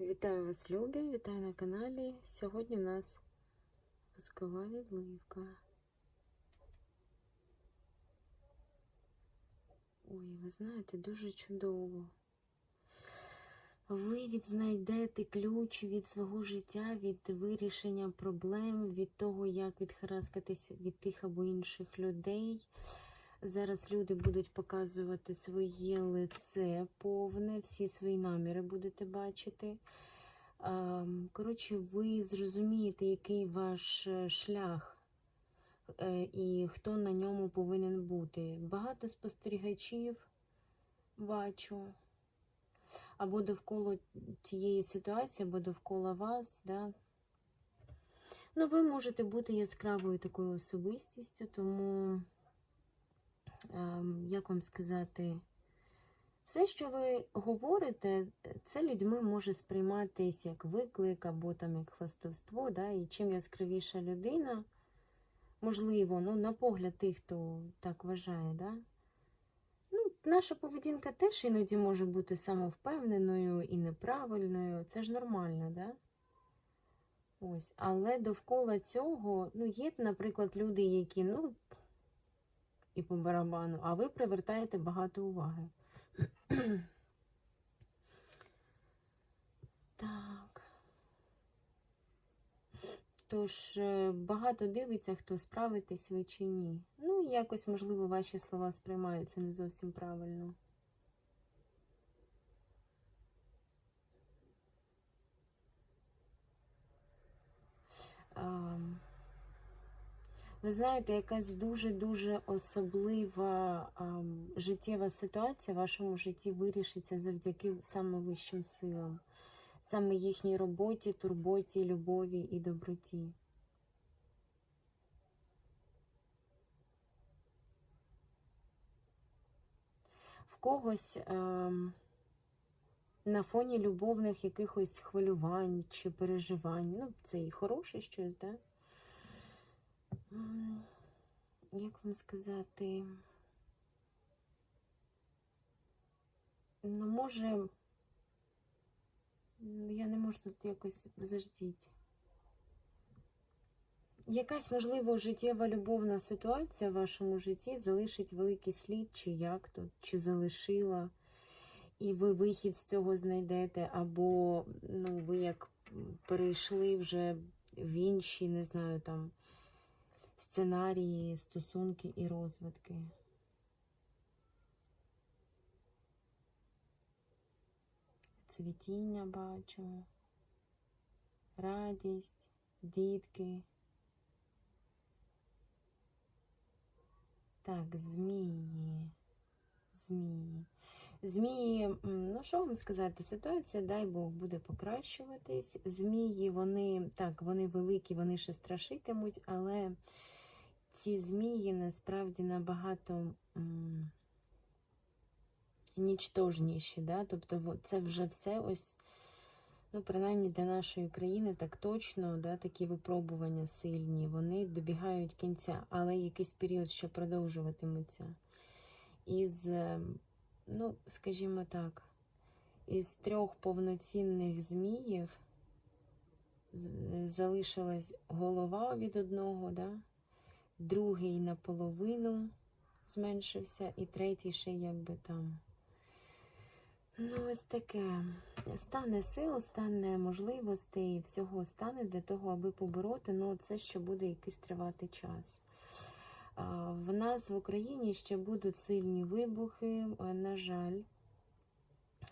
Вітаю вас, любі! Вітаю на каналі. Сьогодні в нас воскова відливка. Ой, ви знаєте, дуже чудово. Ви відзнайдете ключ від свого життя, від вирішення проблем, від того, як відхараскатися від тих або інших людей. Зараз люди будуть показувати своє лице повне, всі свої наміри будете бачити. Ем, Коротше, ви зрозумієте, який ваш е, шлях е, і хто на ньому повинен бути. Багато спостерігачів бачу. Або довкола тієї ситуації, або довкола вас. Да? Ну, ви можете бути яскравою такою особистістю, тому як вам сказати, все, що ви говорите, це людьми може сприйматись як виклик або там як хвастовство. Да? І чим яскравіша людина, можливо, ну, на погляд тих, хто так вважає, да? ну, наша поведінка теж іноді може бути самовпевненою і неправильною. Це ж нормально, да? Ось, але довкола цього, ну, є, наприклад, люди, які, ну, і по барабану, а ви привертаєте багато уваги. Так. Тож, е, багато дивиться, хто справитесь ви чи ні. Ну, якось, можливо, ваші слова сприймаються не зовсім правильно. Ам, Ви знаєте, якась дуже-дуже особлива ам, життєва ситуація в вашому житті вирішиться завдяки саме вищим силам, саме їхній роботі, турботі, любові і доброті. В когось ем, на фоні любовних якихось хвилювань чи переживань, ну, це і хороше щось, да? Як вам сказати? Ну, може, ну, я не можу тут якось заждіть. Якась, можливо, життєва любовна ситуація в вашому житті залишить великий слід, чи як тут, чи залишила, і ви вихід з цього знайдете, або ну, ви як перейшли вже в інші, не знаю, там сценарії, стосунки і розвитки. Цвітіння бачу, радість, дітки. Так, змії. Змії. Змії, ну що вам сказати, ситуація, дай Бог, буде покращуватись. Змії, вони так, вони великі, вони ще страшитимуть, але ці змії насправді набагато нічтожніші. Да? Тобто це вже все ось, ну, принаймні для нашої країни так точно, да, такі випробування сильні, вони добігають кінця, але якийсь період ще продовжуватимуться. Із, ну, скажімо так, із трьох повноцінних зміїв залишилась голова від одного, да? Другий наполовину зменшився, і третій ще якби там. Ну, ось таке. Стане сил, стане можливостей, всього стане для того, аби побороти, ну це ще буде якийсь тривати час. В нас в Україні ще будуть сильні вибухи, е, на жаль,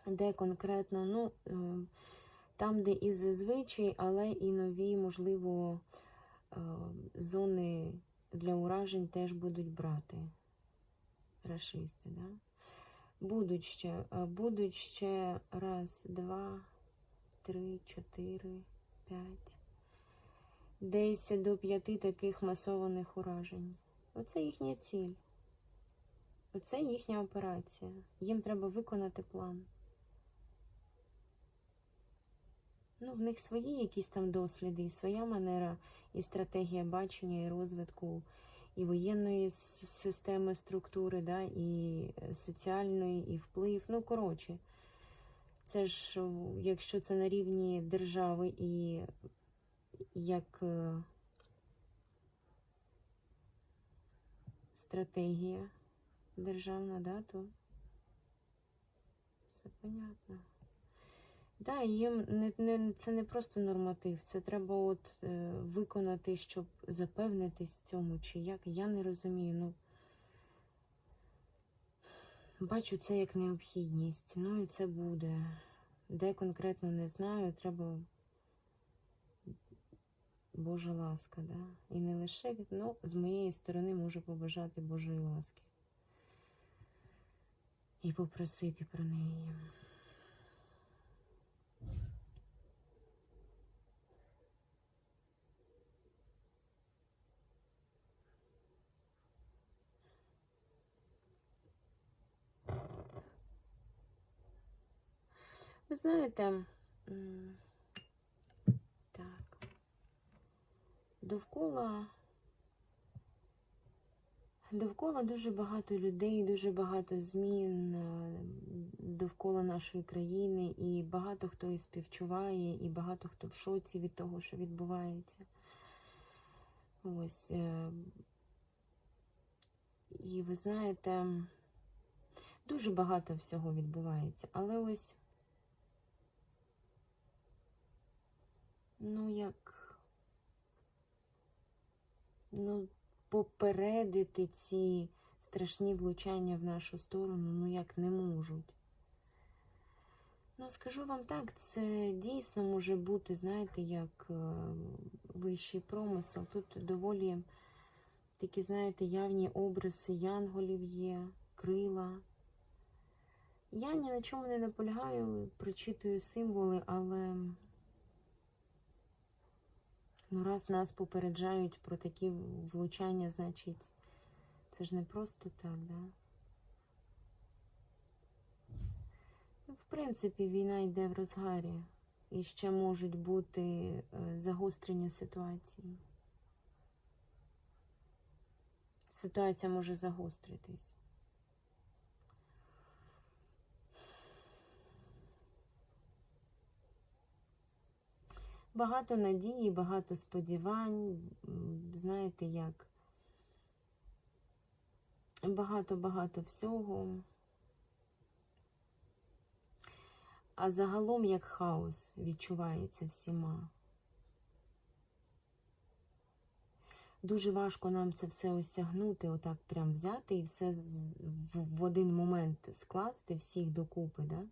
де конкретно, ну, е, там, де і зазвичай, але і нові, можливо, е, зони для уражень теж будуть брати рашисти. Да? Будуть ще, е, будуть ще раз, два, три, чотири, п'ять. Десь до п'яти таких масованих уражень. Оце їхня ціль. Оце їхня операція. Їм треба виконати план. Ну, в них свої якісь там досліди, і своя манера, і стратегія бачення, і розвитку, і воєнної системи структури, да, і е, соціальної, і вплив. Ну, коротше, Це ж, якщо це на рівні держави і як е, стратегія державна, да, то все понятно. Да, їм не, не, це не просто норматив, це треба от е, виконати, щоб запевнитись в цьому, чи як. Я не розумію. Ну, бачу це як необхідність. Ну і це буде. Де конкретно не знаю, треба Божа ласка, да? І не лише, ну, з моєї сторони можу побажати Божої ласки. І попросити про неї. Ви знаєте, так, довкола, довкола дуже багато людей, дуже багато змін е, довкола нашої країни, і багато хто і співчуває, і багато хто в шоці від того, що відбувається. Ось. е, І ви знаєте, дуже багато всього відбувається, але ось. Ну, як ну, попередити ці страшні влучання в нашу сторону, ну як не можуть. Ну, скажу вам так, це дійсно може бути, знаєте, як е, вищий промисел. Тут доволі такі, знаєте, явні обриси янголів є, крила. Я ні на чому не наполягаю, прочитую символи, але. Ну, раз нас попереджають про такі влучання, значить, це ж не просто так, да? Ну, в принципі, війна йде в розгарі. І ще можуть бути е, загострення ситуації. Ситуація може загостритись. Багато надії, багато сподівань, знаєте, як багато-багато всього. А загалом як хаос відчувається всіма. Дуже важко нам це все осягнути, отак прям взяти і все в, один момент скласти всіх докупи, да?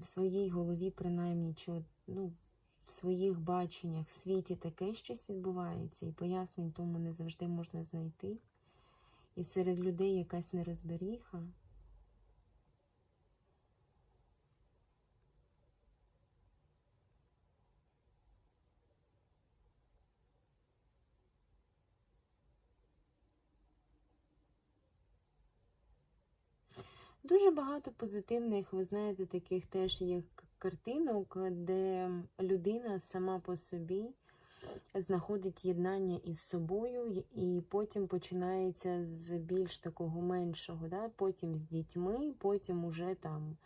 В своїй голові, принаймні, чи ну, в своїх баченнях, в світі таке щось відбувається, і пояснень тому не завжди можна знайти. І серед людей якась нерозберіха. Дуже багато позитивних, ви знаєте, таких теж є картинок, де людина сама по собі знаходить єднання із собою, і потім починається з більш такого меншого, да? потім з дітьми, потім уже там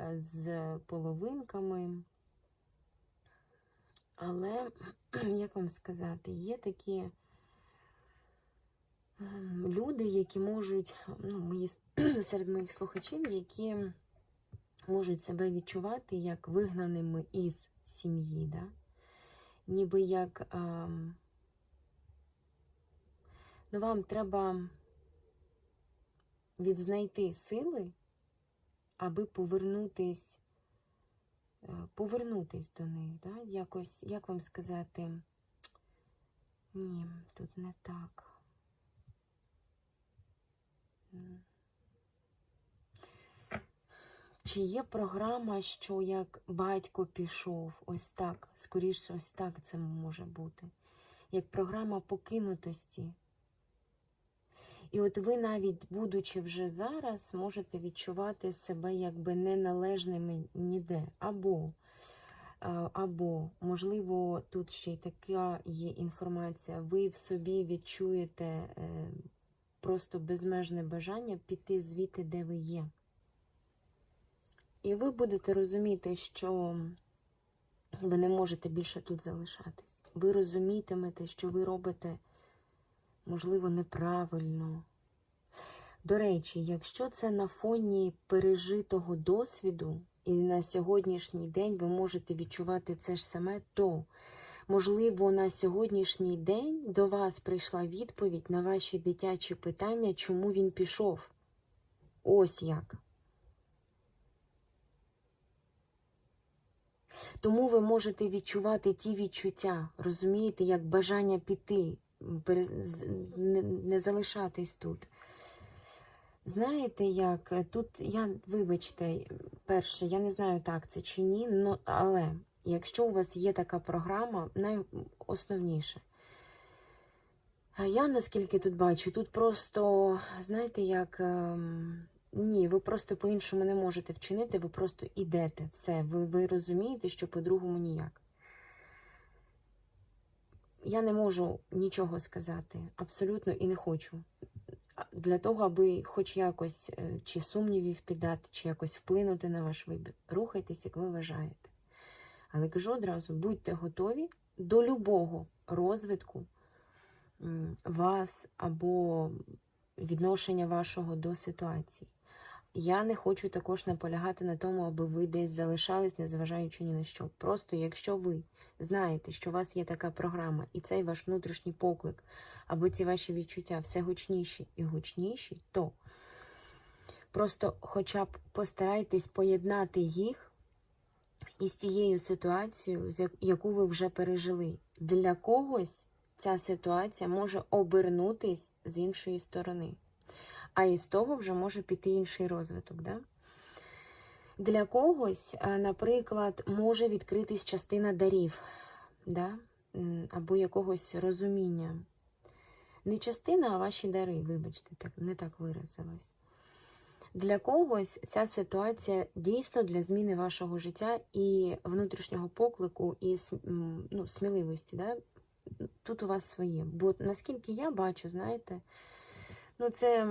е, з половинками. Але, як вам сказати, є такі люди, які можуть, ну, мої, серед моїх слухачів, які можуть себе відчувати як вигнаними із сім'ї, да? ніби як ем, ну, вам треба відзнайти сили, аби повернутись, е, повернутись до них. Да? Якось, як вам сказати, ні, тут не так. Чи є програма, що як батько пішов, ось так, скоріше, ось так це може бути, як програма покинутості. І от ви навіть, будучи вже зараз, можете відчувати себе якби неналежними ніде. Або, або, можливо, тут ще й така є інформація, ви в собі відчуєте е, просто безмежне бажання піти звідти, де ви є. І ви будете розуміти, що ви не можете більше тут залишатись. Ви розумітимете, що ви робите, можливо, неправильно. До речі, якщо це на фоні пережитого досвіду, і на сьогоднішній день ви можете відчувати це ж саме, то, можливо, на сьогоднішній день до вас прийшла відповідь на ваші дитячі питання, чому він пішов. Ось як. Тому ви можете відчувати ті відчуття, розумієте, як бажання піти, не, залишатись тут. Знаєте, як тут я, вибачте, перше, я не знаю, так це чи ні, але якщо у вас є така програма, найосновніше. А я наскільки тут бачу, тут просто, знаєте, як. ем, ні, ви просто по-іншому не можете вчинити, ви просто ідете. Все, ви, ви розумієте, що по-другому ніяк. Я не можу нічого сказати, абсолютно і не хочу. Для того, аби хоч якось е, чи сумнівів піддати, чи якось вплинути на ваш вибір. Рухайтесь, як ви вважаєте. Але кажу одразу, будьте готові до любого розвитку вас або відношення вашого до ситуації. Я не хочу також наполягати на тому, аби ви десь залишались, незважаючи ні на що. Просто якщо ви знаєте, що у вас є така програма, і цей ваш внутрішній поклик, або ці ваші відчуття все гучніші і гучніші, то просто хоча б постарайтесь поєднати їх із тією ситуацією, яку ви вже пережили. Для когось ця ситуація може обернутись з іншої сторони. А із того вже може піти інший розвиток. Да? Для когось, е, наприклад, може відкритись частина дарів да? Або якогось розуміння. Не частина, а ваші дари, вибачте, так, не так виразилась. Для когось ця ситуація дійсно для зміни вашого життя і внутрішнього поклику, і ну, сміливості. Да? Тут у вас своє. Бо наскільки я бачу, знаєте, ну це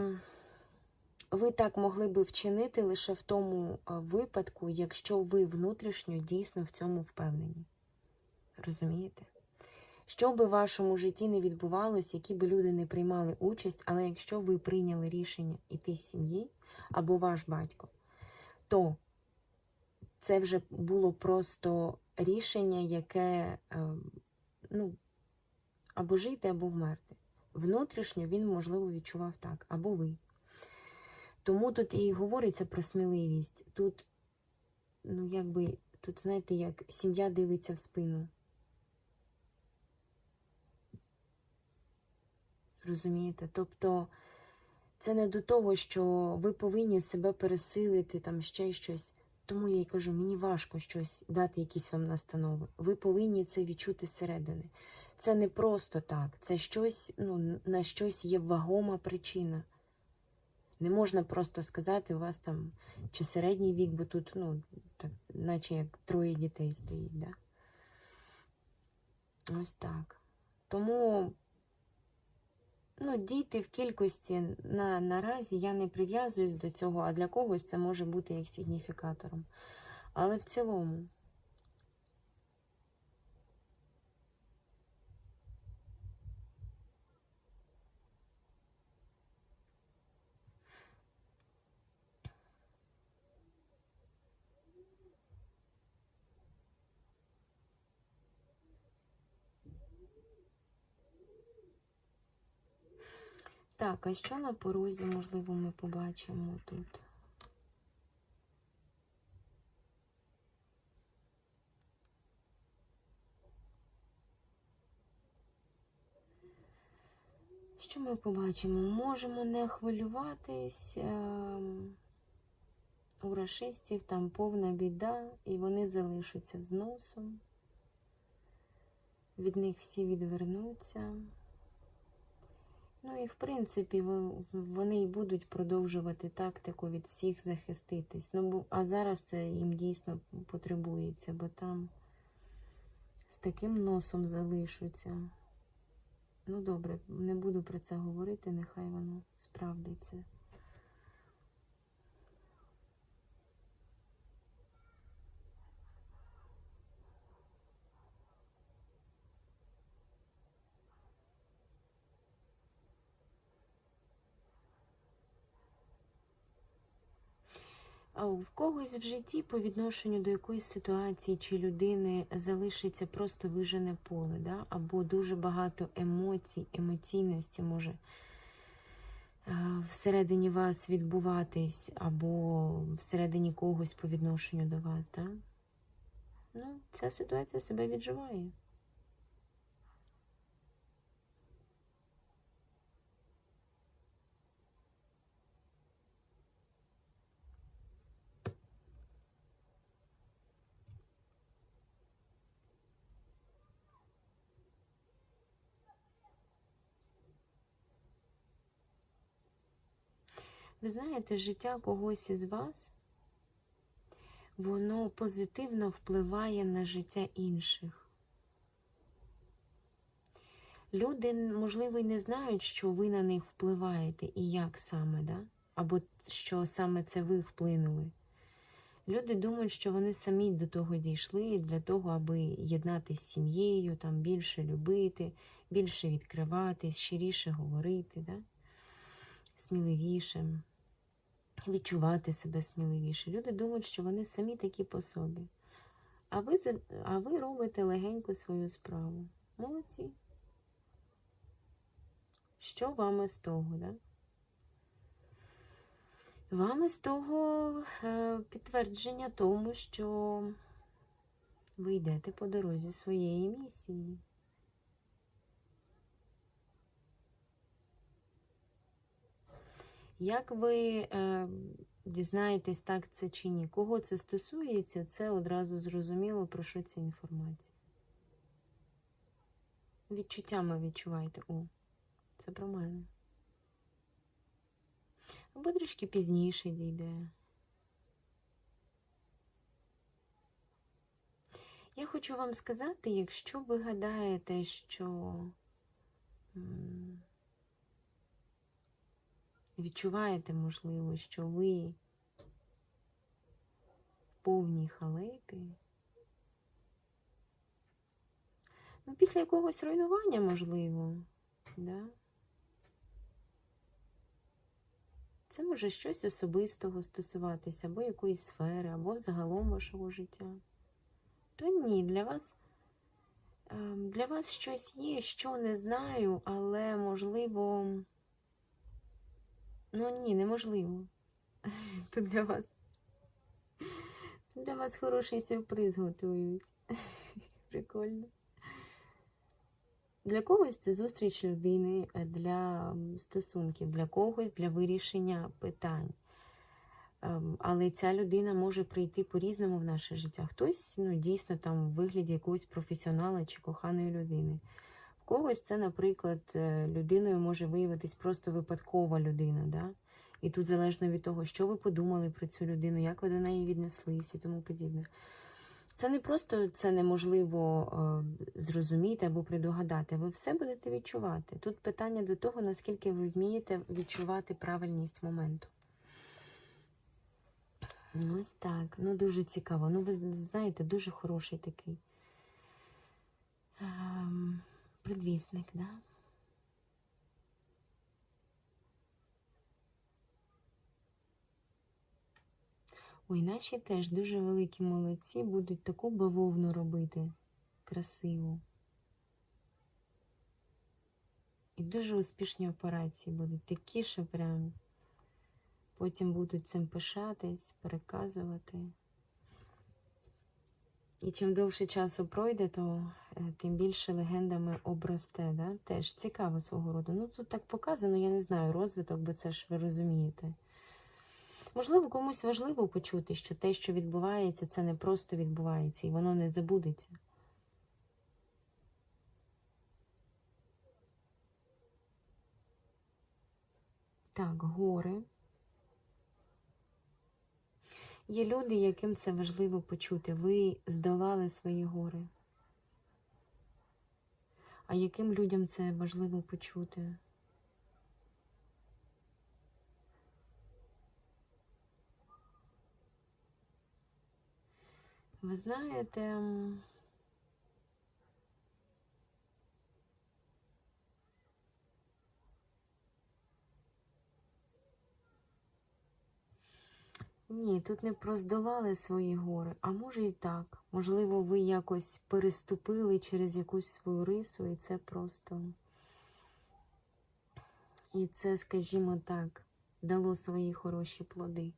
ви так могли би вчинити лише в тому випадку, якщо ви внутрішньо дійсно в цьому впевнені. Розумієте? Що би в вашому житті не відбувалося, які би люди не приймали участь, але якщо ви прийняли рішення йти з сім'ї або ваш батько, то це вже було просто рішення, яке е, ну, або жити, або вмерти. Внутрішньо він, можливо, відчував так, або ви. Тому тут і говориться про сміливість. Тут, ну, якби, тут, знаєте, як сім'я дивиться в спину. Розумієте? Тобто це не до того, що ви повинні себе пересилити, там ще щось. Тому я й кажу, мені важко щось дати, якісь вам настанови. Ви повинні це відчути зсередини. Це не просто так, це щось, ну, на щось є вагома причина. Не можна просто сказати, у вас там чи середній вік, бо тут, ну, так, наче як троє дітей стоїть, да? Ось так. Тому Ну, діти в кількості на, наразі я не прив'язуюсь до цього, а для когось це може бути як сигніфікатором. Але в цілому. Так, а що на порозі, можливо, ми побачимо тут? Що ми побачимо? Можемо не хвилюватись. ем, У рашистів там повна біда, і вони залишаться з носом. Від них всі відвернуться. Ну і в принципі вони й будуть продовжувати тактику від всіх захиститись. Ну, бо, а зараз це їм дійсно потребується, бо там з таким носом залишуться. Ну добре, не буду про це говорити, нехай воно справдиться. В когось в житті по відношенню до якоїсь ситуації чи людини залишиться просто вижене поле, да? або дуже багато емоцій, емоційності може е, всередині вас відбуватись, або всередині когось по відношенню до вас. Да? Ну, ця ситуація себе відживає. Ви знаєте, життя когось із вас, воно позитивно впливає на життя інших. Люди, можливо, й не знають, що ви на них впливаєте і як саме, да? або що саме це ви вплинули. Люди думають, що вони самі до того дійшли для того, аби єднатися з сім'єю, там більше любити, більше відкриватись, щиріше говорити, да? Сміливішим, відчувати себе сміливіше. Люди думають, що вони самі такі по собі. А ви, а ви робите легенько свою справу. Молодці. Що вам з того, да? Вам з того е, підтвердження тому, що ви йдете по дорозі своєї місії. Як ви е, дізнаєтесь, так це чи ні? Кого це стосується, це одразу зрозуміло, про що ця інформація. Відчуттями відчувайте. О, це про мене. Або трішки пізніше дійде. Я хочу вам сказати, якщо ви гадаєте, що відчуваєте, можливо, що ви в повній халепі, ну, після якогось руйнування, можливо, да? Це може щось особистого стосуватися, або якоїсь сфери, або взагалом вашого життя. То ні, для вас, ем, для вас щось є, що не знаю, але можливо. Ну ні, неможливо. Тут для вас. Тут для вас хороший сюрприз готують. Прикольно. Для когось це зустріч людини е, для стосунків, для когось для вирішення питань. Ем, Але ця людина може прийти по-різному в наше життя. Хтось ну, дійсно там вигляді якогось професіонала чи коханої людини. Когось це, наприклад, е, людиною може виявитись просто випадкова людина. Да? І тут залежно від того, що ви подумали про цю людину, як ви до неї віднеслись і тому подібне. Це не просто це неможливо е, зрозуміти або предугадати. Ви все будете відчувати. Тут питання до того, наскільки ви вмієте відчувати правильність моменту. Ось так. Ну, дуже цікаво. Ну, ви знаєте, дуже хороший такий ем, предвісник, да? Ой, наші теж дуже великі молодці, будуть таку бавовну робити красиву. І дуже успішні операції будуть такі, що прям потім будуть цим пишатись, переказувати. І чим довше часу пройде, то е, тим більше легендами обросте. Да? Теж цікаво свого роду. Ну тут так показано, я не знаю, розвиток, бо це ж ви розумієте. Можливо, комусь важливо почути, що те, що відбувається, це не просто відбувається, і воно не забудеться. Так, гори. Є люди, яким це важливо почути. Ви здолали свої гори. А яким людям це важливо почути? Ви знаєте, Ні, тут не проздолали свої гори, а може і так. Можливо, ви якось переступили через якусь свою рису, і це просто. І це, скажімо так, дало свої хороші плоди.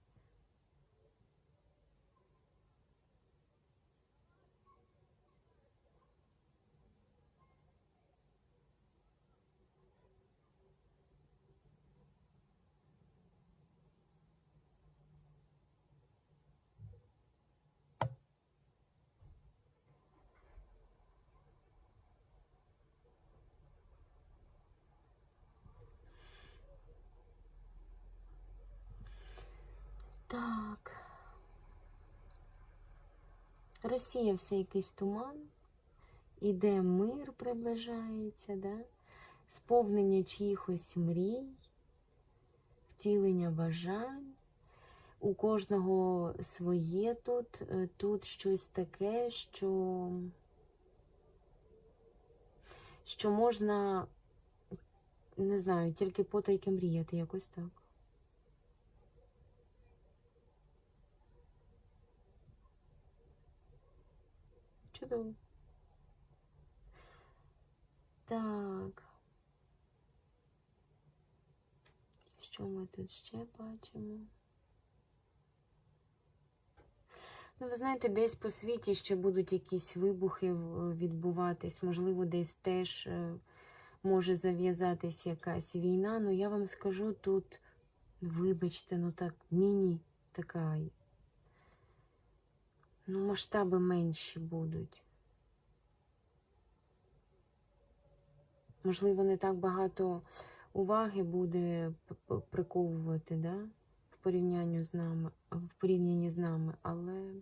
Так. Розсіявся якийсь туман, іде мир, приближається, да? сповнення чиїхось мрій, втілення бажань. У кожного своє тут, Е, тут щось таке, що, що можна, не знаю, тільки потайки мріяти, якось так. Чудово. Так. Що ми тут ще бачимо? Ну, ви знаєте, десь по світі ще будуть якісь вибухи відбуватись, можливо, десь теж е, може зав'язатись якась війна. Ну, я вам скажу тут, вибачте, ну так, міні така. Ну, масштаби менші будуть. Можливо, не так багато уваги буде приковувати, да? в порівнянні з нами, в порівнянні з нами, але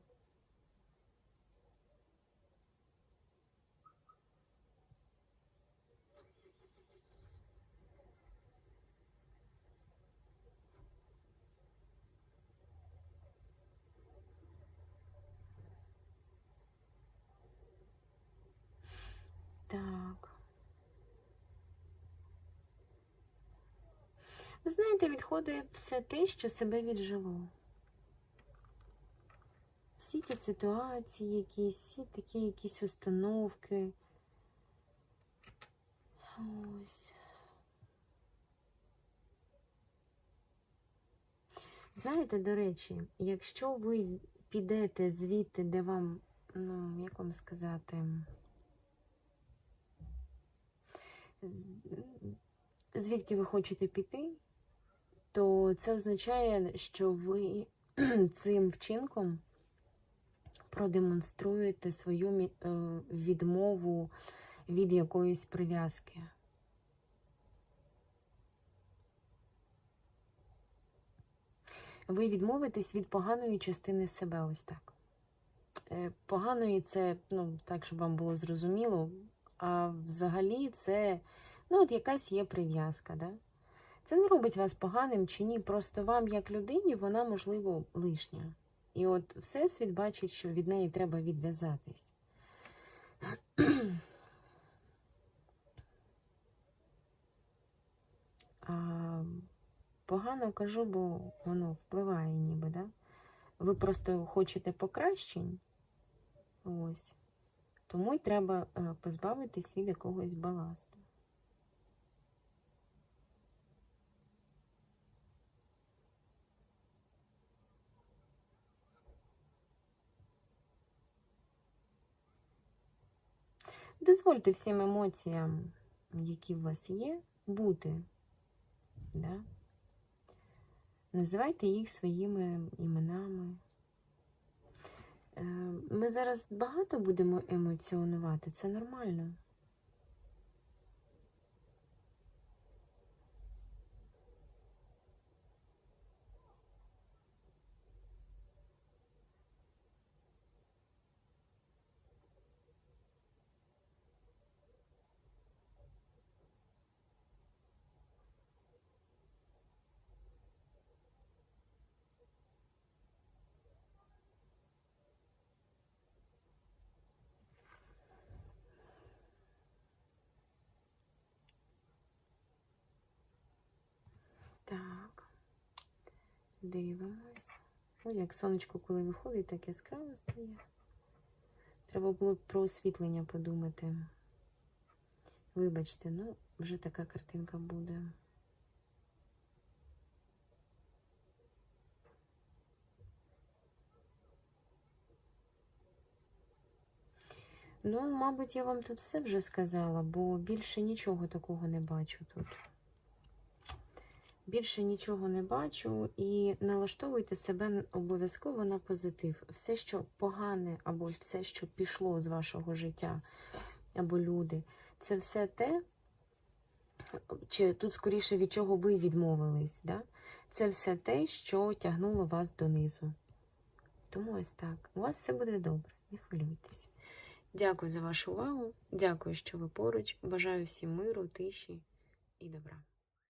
так. Ви знаєте, відходить все те, що себе віджило. Всі ті ситуації, якісь, всі такі якісь установки. Ось. Знаєте, до речі, якщо ви підете звідти, де вам, ну, як вам сказати, звідки ви хочете піти, то це означає, що ви цим вчинком продемонструєте свою е, відмову від якоїсь прив'язки. Ви відмовитесь від поганої частини себе, ось так. Е, Поганої це, ну, так, щоб вам було зрозуміло, а взагалі це, ну, от якась є прив'язка, да? Це не робить вас поганим чи ні, просто вам, як людині, вона, можливо, лишня. І от Всесвіт бачить, що від неї треба відв'язатись. Погано кажу, бо воно впливає ніби, да? Ви просто хочете покращень. Ось. Тому й треба е, позбавитись від якогось баласту. Дозвольте всім емоціям, які в вас є, бути. Да? Називайте їх своїми іменами. Ми зараз багато будемо емоціонувати, це нормально. Так, дивимось. Ой, як сонечко, коли виходить, так яскраво стає. Треба було б про освітлення подумати. Вибачте, ну, вже така картинка буде. Ну, мабуть, я вам тут все вже сказала, бо більше нічого такого не бачу тут. Більше нічого не бачу і налаштовуйте себе обов'язково на позитив. Все, що погане, або все, що пішло з вашого життя, або люди, це все те, чи тут скоріше від чого ви відмовились. Да? Це все те, що тягнуло вас донизу. Тому ось так. У вас все буде добре, не хвилюйтесь. Дякую за вашу увагу. Дякую, що ви поруч. Бажаю всім миру, тиші і добра.